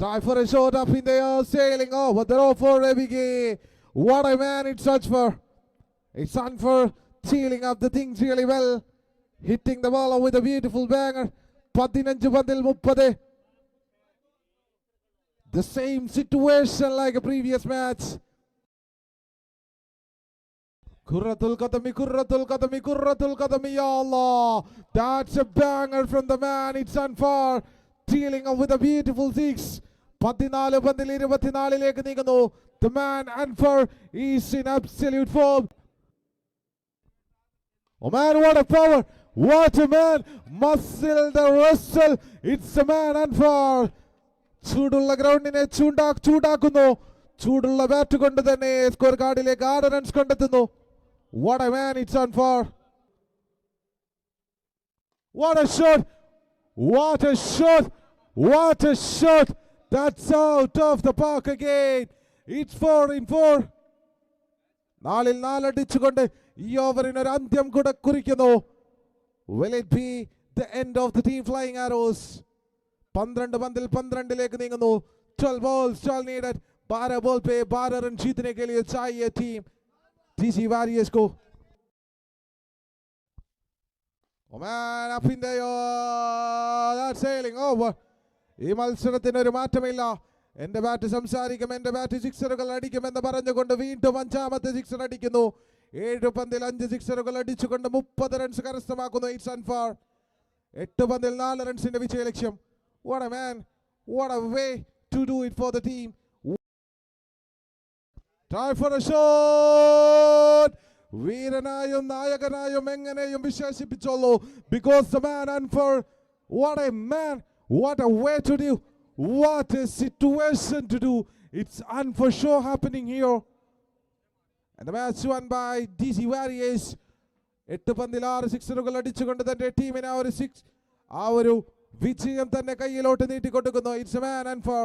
Time for a shot up in the air, sailing over the row for Rebige. What a man it's such for. It's on for sealing up the things really well. Hitting the ball with a beautiful banger. പതിനഞ്ച് പന്തിൽ മുപ്പത് The same situation like a previous match. Kurratul Qadami, Kurratul Qadami, Kurratul Qadami, Ya Allah. That's a banger from the man. It's on far. Dealing up with a beautiful six. പതിനാല് പന്തിൽ ഇരുപത്തിനാലിലേക്ക് നീങ്ങുന്നു The man Anfar is in absolute form. Oh man, what a power! What a man! Muscle the wrestle. It's the man Anfar. ചൂടുള്ള ഗ്രൗണ്ടിനെ ചൂണ്ടാ ചൂടാക്കുന്നു ചൂടുള്ള bat കൊണ്ട് തന്നെ score കാർഡിലേക്ക് ആറ് runs കണ്ടെത്തുന്നു what a man it's on four what a shot what a shot what a shot That's out of the park again it's four in four നാലിൽ നാലടിച്ചുകൊണ്ട് ഈ ഓവറിന് ഒരു അന്ത്യം കൂടെ കുറിക്കുന്നു Will it be the end of the team flying arrows? പന്ത്രണ്ട് പന്തിൽ പന്ത്രണ്ടിലേക്ക് നീങ്ങുന്നു ട്വൽവ് ബോൾസ് ട്വൽവ് നീഡഡ് बारह बॉल पे बारह रन जीतने के लिए चाहिए टीम डीसी वॉरियर्स को Oh man, up in the air. That's sailing over. ഈ മത്സരത്തിന് ഒരു മാറ്റമില്ല. എന്റെ ബാറ്റ് സംസാരിക്കും എന്റെ ബാറ്റ് സിക്സറുകൾ അടിക്കുമെന്ന് പറഞ്ഞുകൊണ്ട് വീണ്ടും അഞ്ചാമത്തെ സിക്സർ അടിക്കുന്നു. ഏഴ് പന്തിൽ അഞ്ച് സിക്സറുകൾ അടിച്ചുകൊണ്ട് മുപ്പത് റൺസ് കരസ്ഥമാക്കുന്നു അൻഫാർ എട്ട് പന്തിൽ നാല് റൺസിന്റെ വിജയ ലക്ഷ്യം. What a man what a way to do it for the team Time for a shot. വീരനായും നായകനായും എങ്ങനെയും വിശേഷിപ്പിച്ചോളൂ. Because the man and four what a man a way to do what a situation to do it's on four show happening here And the match won by DC Warriors. എട്ട് പന്തിൽ ആറ് സിക്സറുകൾ അടിച്ചുകൊണ്ട് തന്റെ ടീമിന് ആ ഒരു സിക്സ് ആ ഒരു വിജയം തന്നെ കയ്യിലോട്ട് നീട്ടിക്കൊടുക്കുന്നു. It's man and four